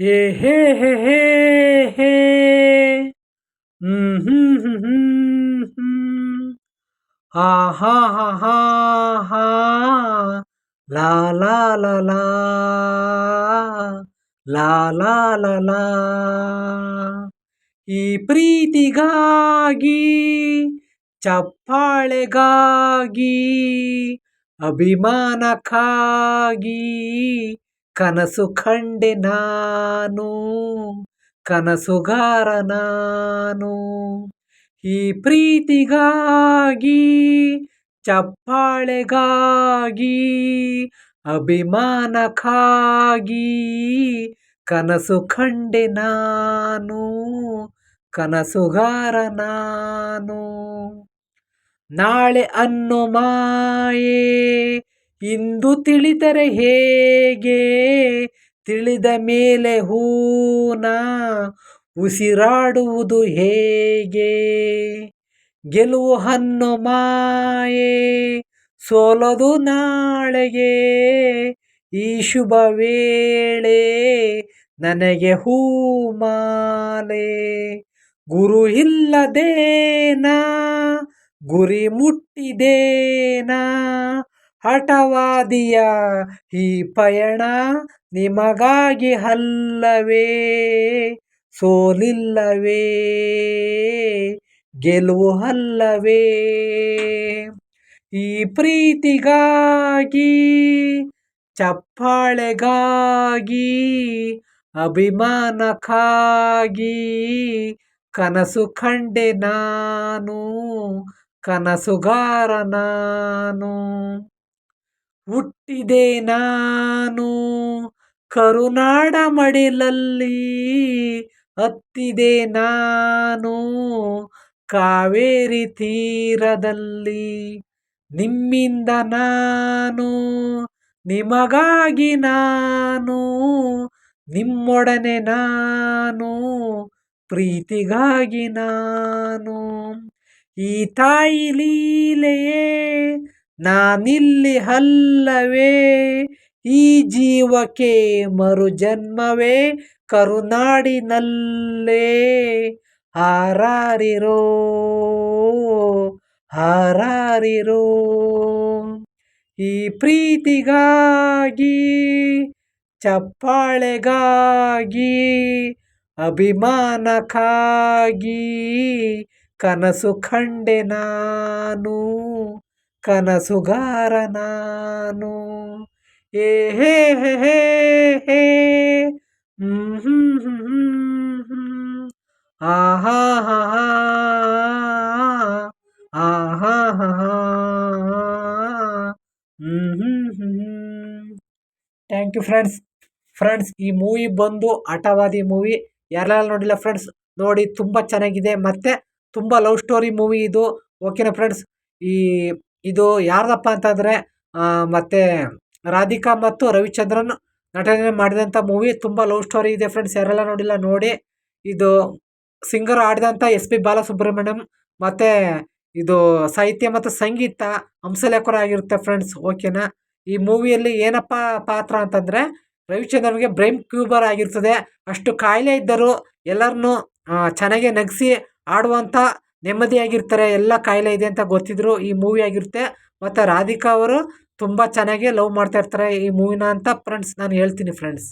ಹೇ hey hey hey ಹೇ ಹ್ಮ್ ಹ್ಮ್ ಹ್ಮ್ ಹ್ಮ್ ಹ್ಮ್ ಹಾ ಹಾ ಹಾ ಹಾ ಹಾ ಲಾ ಲಾ ಲಾ ಲಾ ಲಾ ಲಾ ಲಾ ಲಾ ಈ ಪ್ರೀತಿಗಾಗಿ ಚಪ್ಪಾಳೆಗಾಗಿ ಅಭಿಮಾನಕ್ಕಾಗಿ ಕನಸು ಕಂಡೆ ನಾನು ಕನಸುಗಾರ ನಾನು. ಈ ಪ್ರೀತಿಗಾಗಿ, ಚಪ್ಪಾಳೆಗಾಗಿ, ಅಭಿಮಾನಕ್ಕಾಗಿ ಕನಸು ಕಂಡೆ ನಾನು ಕನಸುಗಾರ ನಾನು. ನಾಳೆ ಅನ್ನು ಮಾಯೆ ಇಂದು ತಿಳಿದರೆ ಹೇಗೆ? ತಿಳಿದ ಮೇಲೆ ಹೂನ ಉಸಿರಾಡುವುದು ಹೇಗೆ? ಗೆಲುವು ಹನ್ನು ಮಾಯೆ ಸೋಲದು ನಾಳೆಗೆ. ಈ ಶುಭ ವೇಳೆ ನನಗೆ ಹೂಮಾಲೆ ಗುರು ಇಲ್ಲದೇನಾ? ಗುರಿ ಮುಟ್ಟಿದೇನಾ? ಹಠವಾದಿಯ ಈ ಪಯಣ ನಿಮಗಾಗಿ ಅಲ್ಲವೇ? ಸೋಲಿಲ್ಲವೇ? ಗೆಲುವು ಅಲ್ಲವೇ? ಈ ಪ್ರೀತಿಗಾಗಿ, ಚಪ್ಪಾಳೆಗಾಗಿ, ಅಭಿಮಾನಕ್ಕಾಗಿ ಕನಸು ಕಂಡೆ ನಾನು, ಕನಸುಗಾರ ನಾನು. ಹುಟ್ಟಿದೆ ನಾನು. ಕರುನಾಡ ಮಡಿಲಲ್ಲಿ ಹತ್ತಿದೆ ನಾನು. ಕಾವೇರಿ ತೀರದಲ್ಲಿ ನಿಮ್ಮಿಂದ ನಾನು. ನಿಮಗಾಗಿ ನಾನು. ನಿಮ್ಮೊಡನೆ ನಾನು. ಪ್ರೀತಿಗಾಗಿ ನಾನು. ಈ ತಾಯಿ ಲೀಲೆಯೇ ನಾನಿಲ್ಲಿ ಅಲ್ಲವೇ, ಈ ಜೀವಕ್ಕೆ ಮರುಜನ್ಮವೇ ಕರುನಾಡಿನಲ್ಲೇ. ಹಾರಾರಿರೋ ಹಾರಾರಿರೋ. ಈ ಪ್ರೀತಿಗಾಗಿ, ಚಪ್ಪಾಳೆಗಾಗಿ, ಅಭಿಮಾನಕ್ಕಾಗಿ ಕನಸು ಕಂಡೆ ನಾನು. ಕನಸುಗಾರ ನಾನು. ಏ, ಹೇ ಹೇ ಹೇ ಹೇ. ಆ, ಹಾ ಹಾ ಹಾ. ಹಾ ಹಾ ಥ್ಯಾಂಕ್ ಯು ಫ್ರೆಂಡ್ಸ್ ಫ್ರೆಂಡ್ಸ್ ಈ ಮೂವಿ ಬಂದು ಆಟವಾದಿ ಮೂವಿ ಯಾರೆಲ್ಲ ನೋಡಿಲ್ಲ ಫ್ರೆಂಡ್ಸ್ ನೋಡಿ, ತುಂಬ ಚೆನ್ನಾಗಿದೆ. ಮತ್ತು ತುಂಬ ಲವ್ ಸ್ಟೋರಿ ಮೂವಿ ಇದು. ಓಕೆನಾ ಫ್ರೆಂಡ್ಸ್ ಈ ಇದು ಯಾರ್ದಪ್ಪ ಅಂತಂದರೆ ಮತ್ತು ರಾಧಿಕಾ ಮತ್ತು ರವಿಚಂದ್ರನ್ ನಟನೆ ಮಾಡಿದಂಥ ಮೂವಿ ತುಂಬ ಲವ್ ಸ್ಟೋರಿ ಇದೆ ಫ್ರೆಂಡ್ಸ್ ಯಾರೆಲ್ಲ ನೋಡಿಲ್ಲ ನೋಡಿ. ಇದು ಸಿಂಗರ್ ಆಡಿದಂಥ ಎಸ್ ಪಿ ಬಾಲಸುಬ್ರಹ್ಮಣ್ಯಂ ಮತ್ತು ಇದು ಸಾಹಿತ್ಯ ಮತ್ತು ಸಂಗೀತ ಹಂಸಲೇಖರ ಆಗಿರುತ್ತೆ ಫ್ರೆಂಡ್ಸ್ ಓಕೆನಾ ಈ ಮೂವಿಯಲ್ಲಿ ಏನಪ್ಪ ಪಾತ್ರ ಅಂತಂದರೆ, ರವಿಚಂದ್ರನ್ಗೆ ಬ್ರೈನ್ ಕ್ಯೂಬರ್ ಆಗಿರ್ತದೆ. ಅಷ್ಟು ಕಾಯಿಲೆ ಇದ್ದರೂ ಎಲ್ಲರನ್ನೂ ಚೆನ್ನಾಗೆ ನಗಿಸಿ ಆಡುವಂಥ ನೆಮ್ಮದಿಯಾಗಿರ್ತಾರೆ, ಎಲ್ಲ ಕಾಯಿಲೆ ಇದೆ ಅಂತ ಗೊತ್ತಿದ್ರು ಈ ಮೂವಿ ಆಗಿರುತ್ತೆ. ಮತ್ತು ರಾಧಿಕಾ ಅವರು ತುಂಬ ಚೆನ್ನಾಗಿ ಲವ್ ಮಾಡ್ತಾ ಇರ್ತಾರೆ ಈ ಮೂವಿನ ಅಂತ ಫ್ರೆಂಡ್ಸ್ ನಾನು ಹೇಳ್ತೀನಿ ಫ್ರೆಂಡ್ಸ್